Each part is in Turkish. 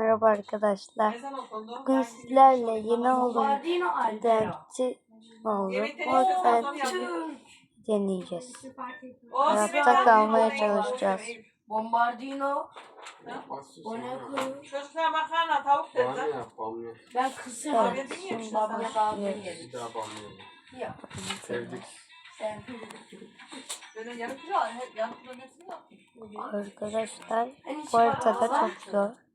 Merhaba arkadaşlar. Okundu. Bugün sizlerle yeni olduğum dersi oldu. Yaptık. deneyeceğiz. O Hayatta kalmaya çalışacağız. Bombardino. O ne? Çocuklar makarna tavuk bamya. Ben kısırım. Evet, şimdi başlıyoruz. Bir daha. Ya Sevdik. Arkadaşlar bu haritada çok zor.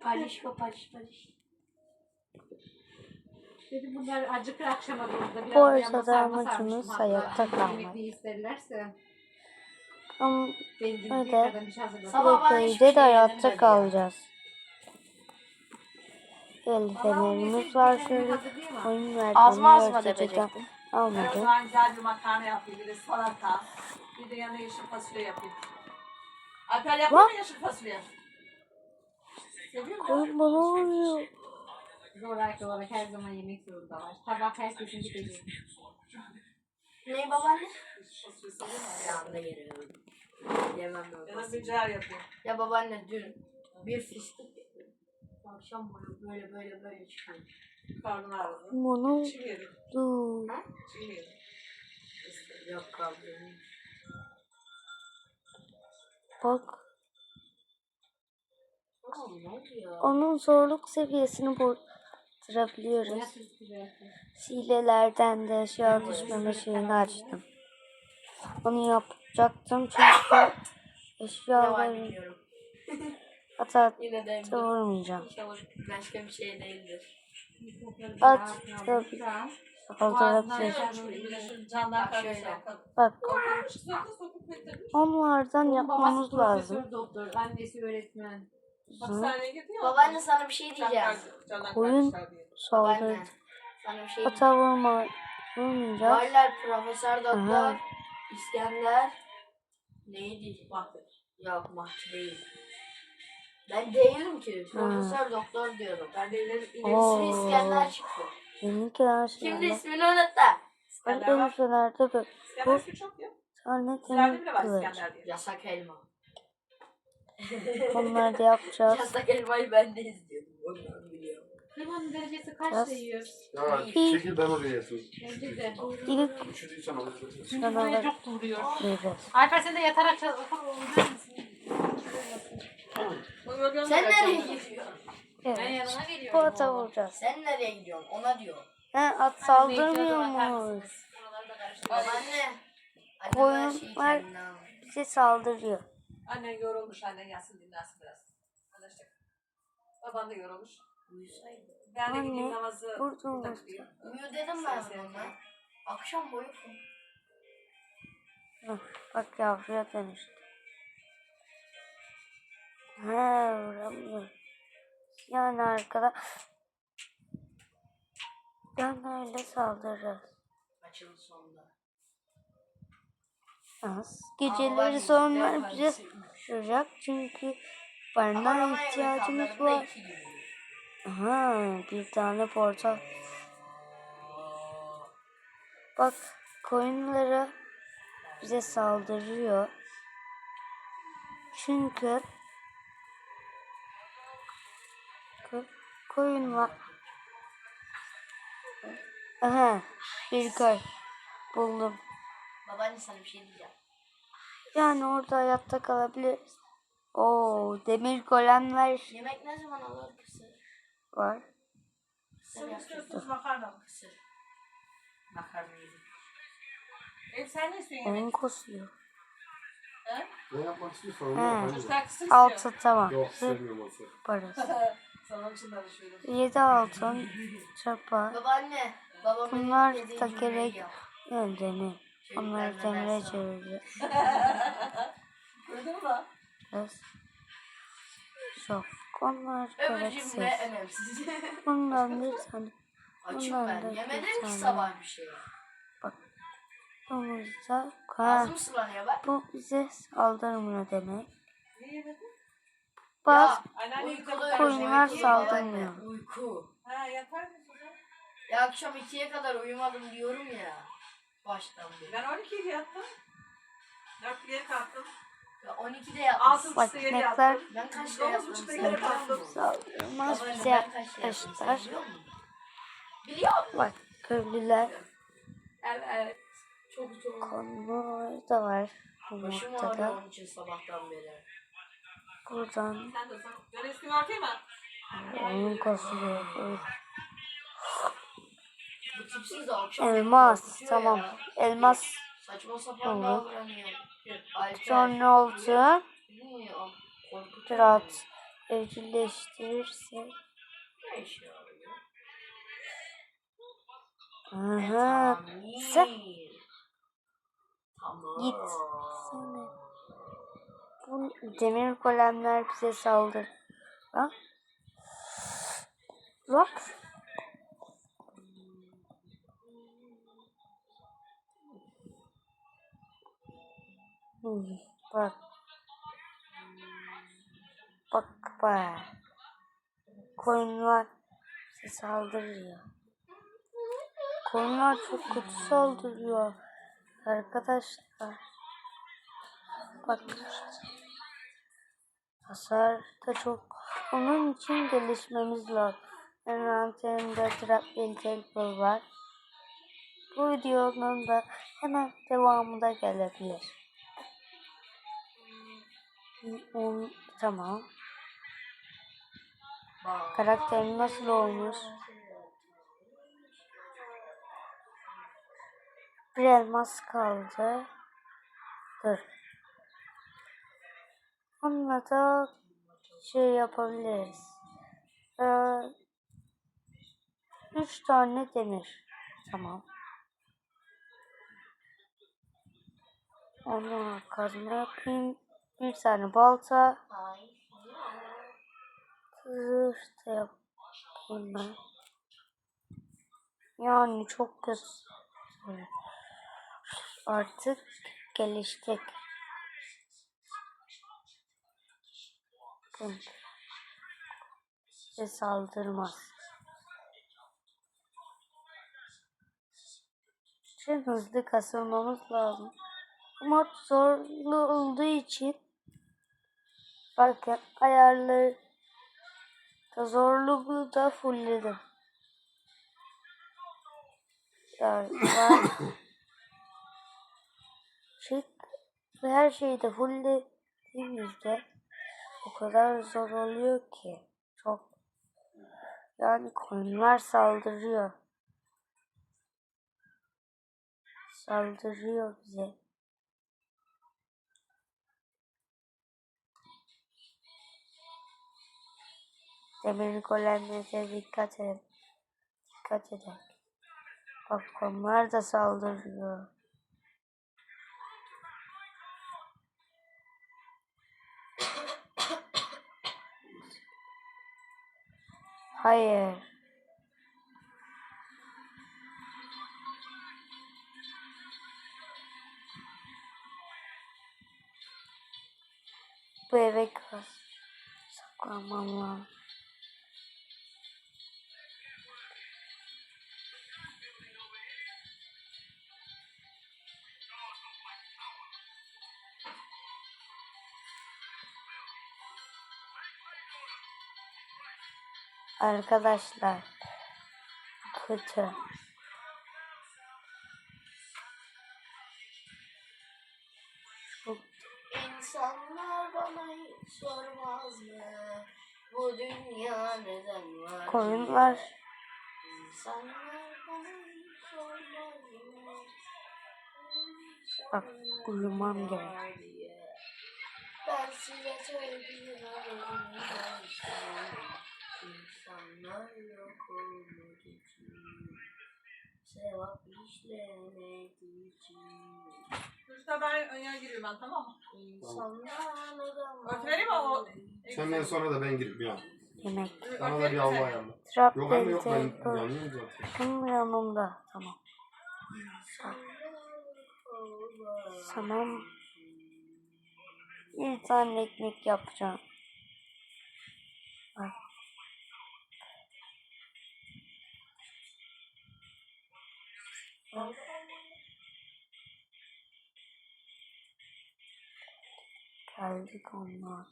Palişko paliş paliş. Dedim bunlar acıkır akşama doğru da biraz Bu da arada amacımız hayatta kalmak. İsterlerse Ama bir şey. Sabah bu köyde de şey hayatta kalacağız. El fenerimiz var şöyle. Oyun. Ben o Almadım. zaman güzel bir makarna yapayım. Bir de salata. Bir de yanına yeşil fasulye yapayım. Alper yapar mı yeşil fasulye? Oyun bana oluyor. Zoraki olarak her zaman yemek zorundalar. Tabak herkesin gidecek. Ne babaanne? Ayağında yeri. Yemem Ya da lazım. mücver yapayım. Ya babaanne dün bir fıstık. Akşam böyle böyle böyle böyle çıkıyor. Karnın ağrıdı. Bana Çiğ yedim. oldu. Çiğ yedim. Yok kaldı. Bak ne? Onun zorluk seviyesini bozdurabiliyoruz. Hilelerden de eşya düşmeme şeyini açtım. Onu yapacaktım çünkü Devam eşyaları ediyorum. hata vurmayacağım. Başka bir şey değildir. At tabii saldırabilir. Bak onlardan yapmamız lazım. doktor, annesi öğretmen. Hastaneye gidiyor. Babaanne sana bir şey diyeceğim. Candan Oyun kardeşler diye. saldırı. Babaanne sana bir şey diyeceğim. Hata vurma, vurmayacağız. Varlar Profesör Doktor Aha. İskender neydi? Mahvet. Yok Mahçı değil. Ben değilim ki. Profesör Doktor diyorum. Ben de ileri Oo. İskender çıktı. Şimdi şeyler. ismini unuttu. İskender var. Arkadaşlarda böyle İskender ismi çok ya. bile var kılıç. İskender diye. Yasak elma. Onları da yapacağız. Yasak elmayı ben de izliyordum. Ondan biliyorum. Limonun derecesi kaç Biraz- değiyor? Ya çekil ben oraya yatayım. Bence de. İlk Üşüdüysen onu götür. Çünkü Bana buraya bak. çok duruyor. Alper sen de yatarak çal- okur uygar mısın? Sen nereye gidiyorsun? Ben Evet. yanına Bu geliyorum. ata oğlum. vuracağız. Sen nereye gidiyorsun? Ona diyor. He at saldırmıyormuş. Babaanne. Annem Koyun her şeyi var. kendine almış. Bize saldırıyor. Annen yorulmuş. Annen yatsın dinlensin biraz. Anlaştık. Baban da yorulmuş. Uyusaydı. Ben de Anne, gideyim namazı burada burada mısın? kılayım. Uyu dedim ben ona. Akşam boyu Hah, Bak yavruya dönüştü. He vuramıyor. Yani arkada yani öyle saldırırız. açıldı sonunda. Ama Geceleri sorunlar bize düşecek çünkü barınağa ihtiyacımız var. Aha bir tane portal. Bak koyunlara bize saldırıyor. Çünkü ko- koyun var. Aha bir köy buldum. Babaanne sana bir şey diyeceğim. Yani orada hayatta kalabiliriz. Oo demir golemler Yemek ne zaman alır kısır? var. Sen istiyorsun makarna? Kısır. Makarna yedim. Ev sen ne istiyorsun yemek? Oyun kosuyor. He? Ne yapmak istiyorsan He. onu yap. hadi. Çocuklar kısır. Altı tamam. Yok sevmiyorum onu. Yaparız. Sana için danışıyorum. 7 altın çapa. Babaanne. Babam benim Bunlar da cümleyi gerek yap. yani demir. Onları demire al. çevireceğiz. Duydun mu? Çok. Onlar Öbür gereksiz. cümle önemsiz. Bundan bir tane. Açım Bundan ben. da Yemedim ki tane. sabah bir şey. Domuzda. Ağzım sulanıyor bak. bu bize saldırmıyor demek. Niye yemedin? Bak Ya, Anneanne Uykulu koyunlar saldırmıyor. Uyku. Ha yatar mısın? ya? Ya akşam ikiye kadar uyumadım diyorum ya. Baştan beri. Ben 12'de yattım. 4'ye kalktım. Ya 12'de yapmışsın. 6.30'da yere inekler- yattım. Ben kaçta 9.30'da yattım? yere Sen bize kaç yaptım, sen yaklaştılar. biliyor musun? Bak köylüler Evet. Çok zor. konvoy da var bu Başım noktada. ağrıyor onun için sabahtan beri. Buradan Sen de sen. Ben eskimi atayım mı? oyun kasıyor. Öyle. Bu tipsiz de akşam Elmas tamam. ya. Elmas Saçma sapan. Alper. sonra. Ne işe yarıyor? Aha. Tamir. Sen-. Git. Bu demir golemler bize saldır. Bak. Bak. Bak. Bak bak. Koyunlar bize saldırıyor. Koyunlar çok kötü saldırıyor. Arkadaşlar. Bak. Hasar da çok. Onun için gelişmemiz lazım. Envanterimde Trap Intellible var. Bu videonun da hemen devamı da gelebilir. Hmm, Tamam. Bak. Karakterim nasıl olmuş? Bir elmas kaldı. Dur. Onunla da şey yapabiliriz. Ee, üç tane demir. Tamam. Onu kazma yapayım. Bir tane balta. Zırh da. Yani çok kötü. Artık geliştik. Bakın. Bize saldırmaz. Şimdi hızlı kasılmamız lazım. Mod zorlu olduğu için bakın ayarları da zorluğu da fullledim. Yani var. Çık ve her şeyi de fulllediğimizde o kadar zor oluyor ki çok yani koyunlar saldırıyor. Saldırıyor bize. Demir golemlere dikkat edin. Dikkat edin. Bak onlar da saldırıyor. Hayır. Bu eve kaz. Saklanmam lazım. Arkadaşlar kötü. İnsanlar bana hiç sormaz mı? Bu dünya neden var? koyunlar İnsanlar bana hiç sormaz mı? Bak, uyumam gerek. Olmak için. Sevap işlemek için. Kuşta ben öne giriyorum ben tamam mı? İnsanlar Örtü vereyim mi o? Senden sonra da ben girip ya. yemek. Bana da bir hava ayarla. Trap Yok anne yok ben yanıyorum zaten. Şunun yanında. Tamam. Tamam. Bir tane ekmek yapacağım. Bak. Bak. Geldik onlar.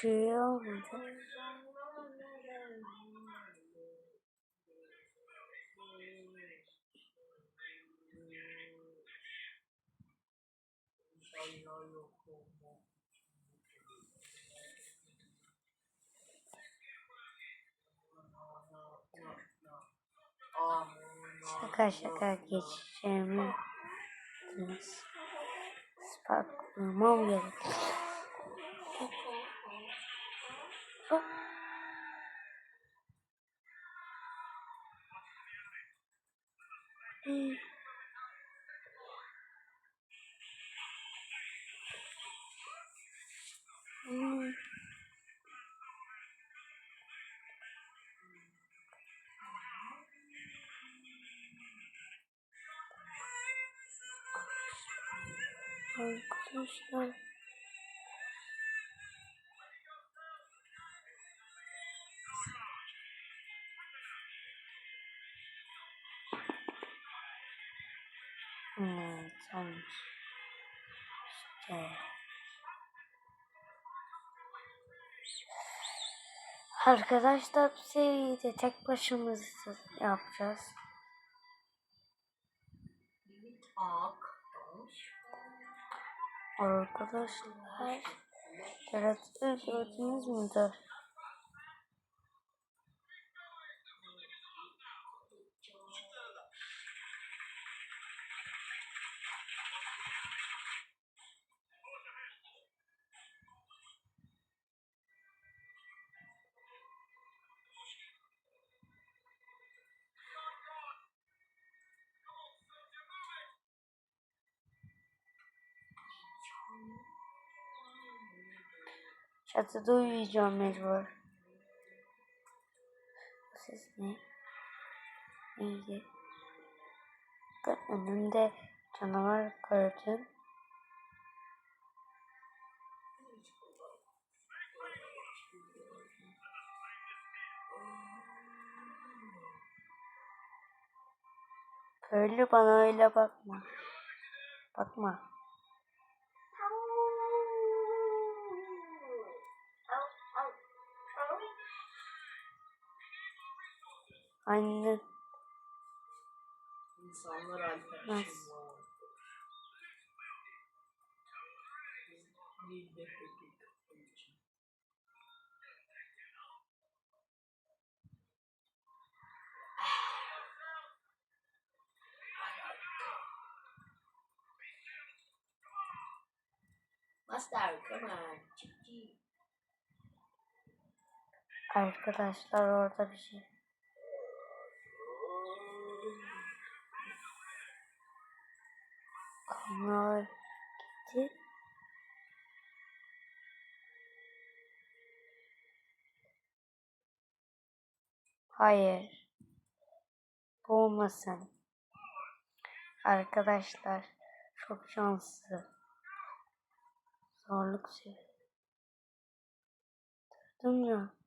Şey olmadı. Şaka şaka geçeceğimi Spaklamam gerek. ぞ。うん。うん。はい、そうした。Arkadaşlar bu seriyi de tek başımıza yapacağız. Arkadaşlar yaratığı gördünüz müdür? Çatıda uyuyacağım mecbur. Bu ses ne? Neydi? Önümde canavar gördüm. Köylü bana öyle bakma. Bakma. Aynen. İnsanlar Nasıl? var. Master, come on. Arkadaşlar orada bir şey. Kanal gitti. Hayır. Bu olmasın. Arkadaşlar çok şanslı. Zorluk seviyor. Durdum ya.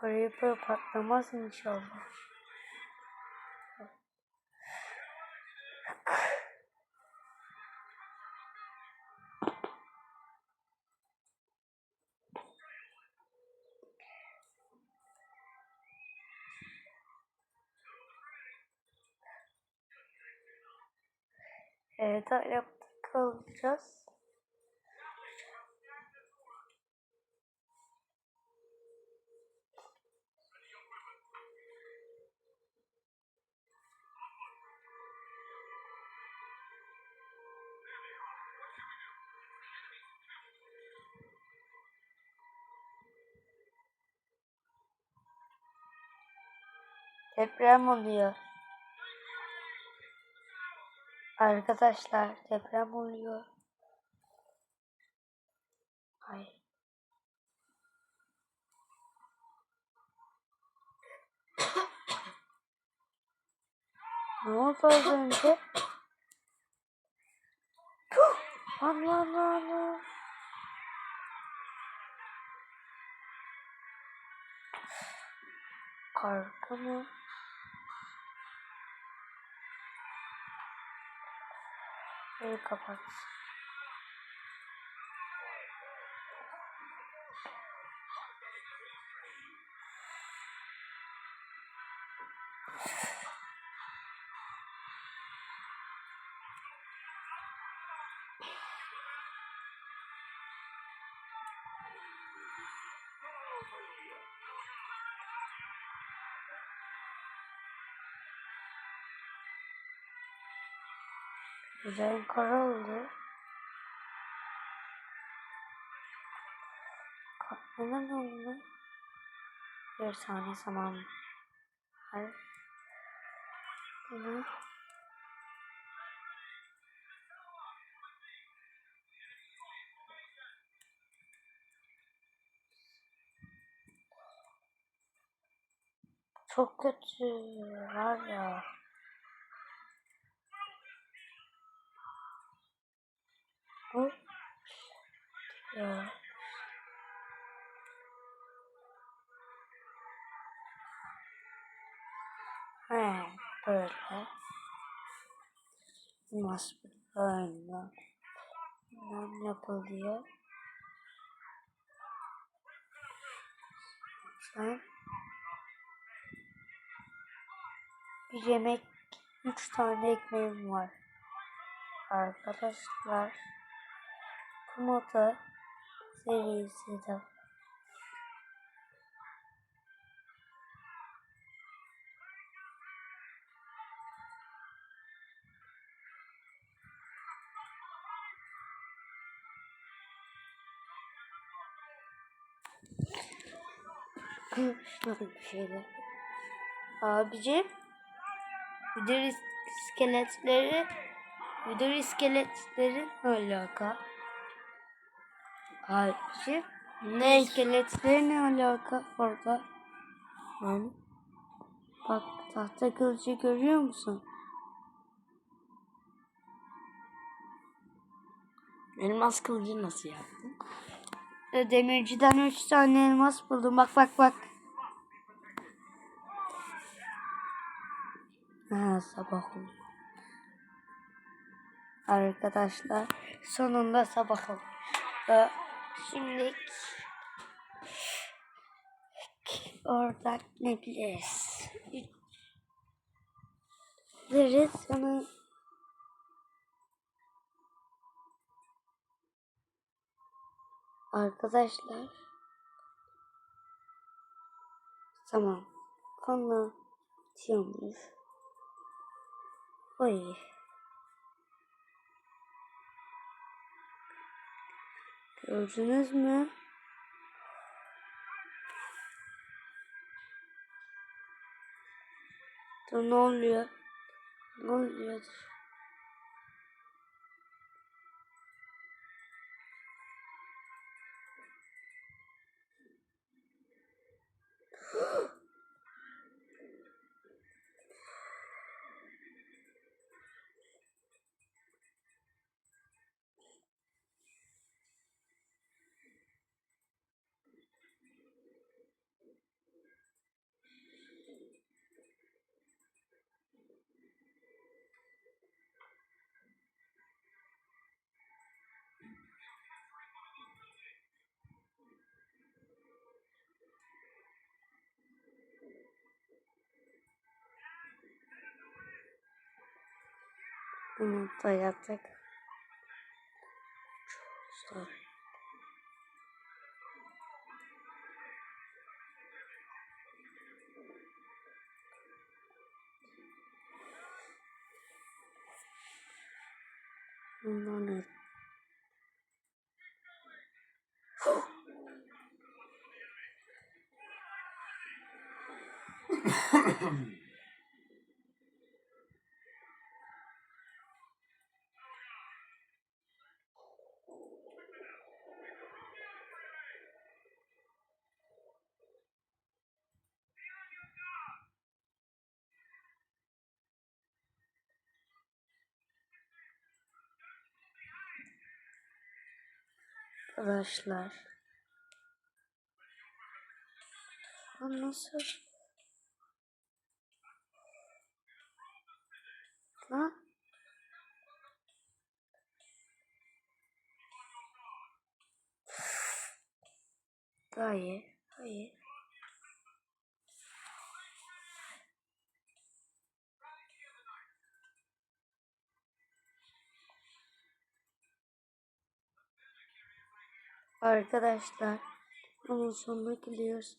Creeper patlamaz inşallah. Evet ayakta kalacağız. Deprem oluyor. Arkadaşlar deprem oluyor. Ay. ne oldu az önce? Ana ana ana. Mı? Şöyle kapat. Güzel kara oldu. Neden oldu? Bir saniye zaman. Hayır. Bunu. Çok kötü var ya. Bu ya. He, böyle. Nasıl böyle? Ne yapılıyor? Sen bir yemek, üç tane ekmeğim var. Arkadaşlar, moda serisi de Şöyle bir şeyler. Abicim. Müdür iskeletleri müdür iskeletlerin alaka. Abicim. Ne iskeletleri ne alaka orada? Yani. Bak tahta kılıcı görüyor musun? Elmas kılıcı nasıl yaptın? E, Demirciden üç tane elmas buldum. Bak bak bak. Ha, sabah oldu. Arkadaşlar sonunda sabah oldu. Şimdi oradan ne biliriz? Biliriz onu Arkadaşlar Tamam. Anlatıyormuş. Oy. Gördünüz mü? Dur ne oluyor? Ne oluyor? 嗯能再压这个，算了。嗯，那你，哼。Arkadaşlar. Nasıl? Lan? Hayır, hayır. Arkadaşlar, onun sonuna geliyoruz.